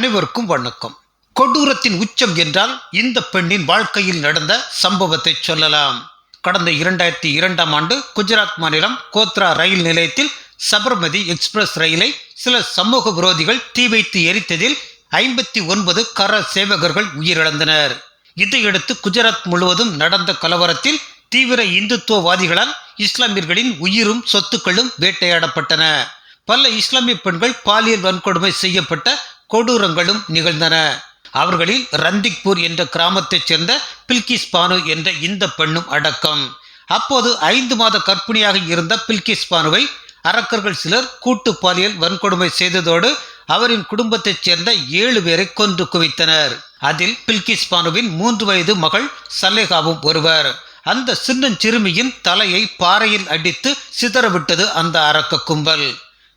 அனைவருக்கும் வணக்கம். கொடூரத்தின் உச்சம் என்றால் இந்த பெண்ணின் வாழ்க்கையில் நடந்த சம்பவத்தை சொல்லலாம். கடந்த இரண்டாயிரத்தி இரண்டாம் ஆண்டு குஜராத் மாநிலம் கோத்ரா ரயில் நிலையத்தில் சபர்மதி எக்ஸ்பிரஸ் ரயிலை சில சமூக விரோதிகள் தீ வைத்து எரித்ததில் ஐம்பத்தி ஒன்பது கர சேவகர்கள் உயிரிழந்தனர். இதையடுத்து குஜராத் முழுவதும் நடந்த கலவரத்தில் தீவிர இந்துத்துவவாதிகளால் இஸ்லாமியர்களின் உயிரும் சொத்துக்களும் வேட்டையாடப்பட்டன. பல இஸ்லாமிய பெண்கள் பாலியல் வன்கொடுமை செய்யப்பட்ட கொடூரங்களும் நிகழ்ந்தன. அவர்களில் ரந்திக்பூர் என்ற கிராமத்தைச் சேர்ந்த பில்கிஸ் பானு என்ற இந்த பெண்ணும் அடக்கம். அப்போது ஐந்து மாத கற்பிணியாக இருந்த பில்கிஸ் பானுவை அரக்கர்கள் சிலர் கூட்டு பாலியல் வன்கொடுமை செய்ததோடு அவரின் குடும்பத்தைச் சேர்ந்த ஏழு பேரை கொன்று குவித்தனர். அதில் பில்கிஸ் பானுவின் மூன்று வயது மகள் சலேகாவும் ஒருவர். அந்த சின்னஞ்சிறுமியின் தலையை பாறையில் அடித்து சிதறவிட்டது அந்த அரக்க கும்பல்.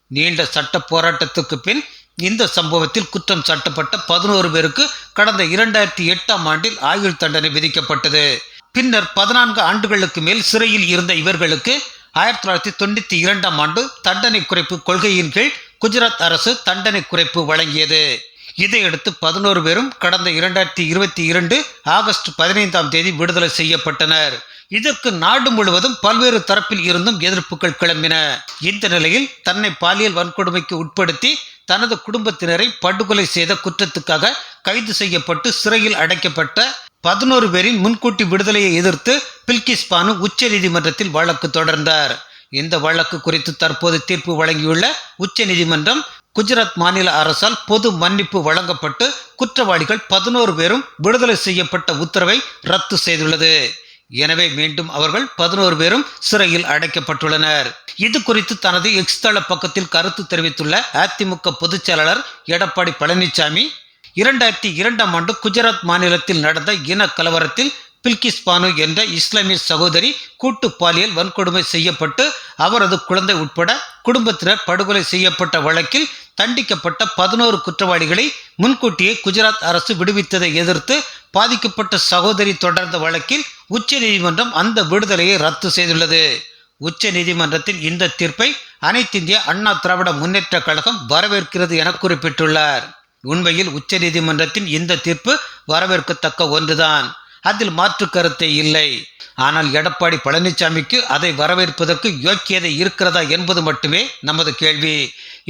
நீண்ட சட்ட போராட்டத்துக்கு பின் இந்த சம்பவத்தில் குற்றம் சாட்டப்பட்ட பதினோரு பேருக்கு கடந்த இரண்டாயிரத்தி எட்டாம் ஆண்டில் ஆயுள் தண்டனை விதிக்கப்பட்டது. பின்னர் பதினான்கு ஆண்டுகளுக்கு மேல் சிறையில் இருந்த இவர்களுக்கு ஆயிரத்தி தொள்ளாயிரத்தி தொண்ணூற்றி இரண்டாம் ஆண்டு தண்டனை குறைப்பு கொள்கையின் கீழ் குஜராத் அரசு தண்டனை குறைப்பு வழங்கியது. இதையடுத்து பதினோரு பேரும் கடந்த இரண்டாயிரத்தி இருபத்தி இரண்டு ஆகஸ்ட் பதினைந்தாம் தேதி விடுதலை செய்யப்பட்டனர். இதற்கு நாடு முழுவதும் பல்வேறு தரப்பில் இருந்தும் எதிர்ப்புகள் கிளம்பின. இந்த நிலையில் தன்னை பாலியல் வன்கொடுமைக்கு உட்படுத்தி தனது குடும்பத்தினரை படுகொலை செய்த குற்றத்துக்காக கைது செய்யப்பட்டு சிறையில் அடைக்கப்பட்ட பதினோரு பேரின் முன்கூட்டி விடுதலையை எதிர்த்து பில்கிஸ் பானு உச்ச நீதிமன்றத்தில் வழக்கு தொடர்ந்தார். இந்த வழக்கு குறித்து தற்போது தீர்ப்பு வழங்கியுள்ள உச்ச நீதிமன்றம் குஜராத் மாநில அரசால் பொது மன்னிப்பு வழங்கப்பட்டு குற்றவாளிகள் பதினோரு பேரும் விடுதலை செய்யப்பட்ட உத்தரவை ரத்து செய்துள்ளது. எனவே மீண்டும் அவர்கள் பதினோரு பேரும் சிறையில் அடைக்கப்பட்டுள்ளனர். இது குறித்து தனது எக்ஸ் தள பக்கத்தில் கருத்து தெரிவித்துள்ள அதிமுக பொதுச் செயலாளர் எடப்பாடி பழனிசாமி இரண்டாயிரத்தி இரண்டாம் ஆண்டு குஜராத் மாநிலத்தில் நடந்த இன கலவரத்தில் பில்கிஸ் பானு என்ற இஸ்லாமிய சகோதரி கூட்டு பாலியல் வன்கொடுமை செய்யப்பட்டு அவரது குழந்தை உட்பட குடும்பத்தினர் படுகொலை செய்யப்பட்ட வழக்கில் தண்டிக்கப்பட்ட பதினோரு குற்றவாளிகளை முன்கூட்டியே குஜராத் அரசு விடுவித்ததை எதிர்த்து பாதிக்கப்பட்ட சகோதரி தொடர்ந்த வழக்கில் உச்ச நீதிமன்றம் அந்த விடுதலையை ரத்து செய்துள்ளது. உச்ச நீதிமன்றத்தின் இந்த தீர்ப்பை அனைத்திந்திய அண்ணா திராவிட முன்னேற்ற கழகம் வரவேற்கிறது என குறிப்பிட்டுள்ளார். உண்மையில் உச்ச நீதிமன்றத்தின் இந்த தீர்ப்பு வரவேற்கத்தக்க ஒன்றுதான். அதில் மாற்று கருத்தே இல்லை. ஆனால் எடப்பாடி பழனிசாமிக்கு அதை வரவேற்பதற்கு யோக்கியதை இருக்கிறதா என்பது மட்டுமே நமது கேள்வி.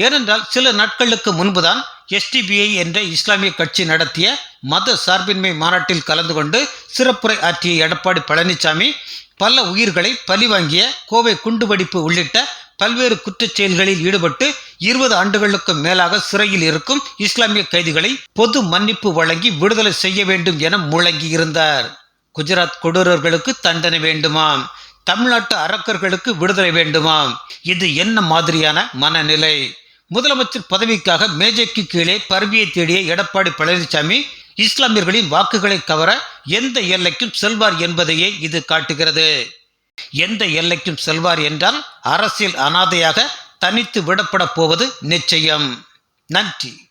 ஏனென்றால் சில நாட்களுக்கு முன்புதான் எஸ்டிபிஐ என்ற இஸ்லாமிய கட்சி நடத்திய மத சார்பின்மை மாநாட்டில் கலந்து கொண்டு சிறப்புரை ஆற்றிய எடப்பாடி பழனிசாமி பல உயிர்களை பழிவாங்கிய கோவை குண்டுவெடிப்பு உள்ளிட்ட பல்வேறு குற்றச் செயல்களில் ஈடுபட்டு இருபது ஆண்டுகளுக்கும் மேலாக சிறையில் இருக்கும் இஸ்லாமிய கைதிகளை பொது மன்னிப்பு வழங்கி விடுதலை செய்ய வேண்டும் என முழங்கி இருந்தார் குஜராத் கொடூரர்களுக்கு தண்டனை வேண்டுமாம். தமிழ்நாட்டு அரக்கர்களுக்கு விடுதலை வேண்டுமாம். இது என்ன மாதிரியான மனநிலை? முதலமைச்சர் பதவிக்காக மேஜைக்கு கீழே பரவியை தேடிய எடப்பாடி பழனிசாமி இஸ்லாமியர்களின் வாக்குகளை கவர எந்த எல்லைக்கும் செல்வார் என்பதையே இது காட்டுகிறது. எந்த எல்லைக்கும் செல்வார் என்றால் அரசியல் அனாதையாக தனித்து விடப்பட போவது நிச்சயம். நன்றி.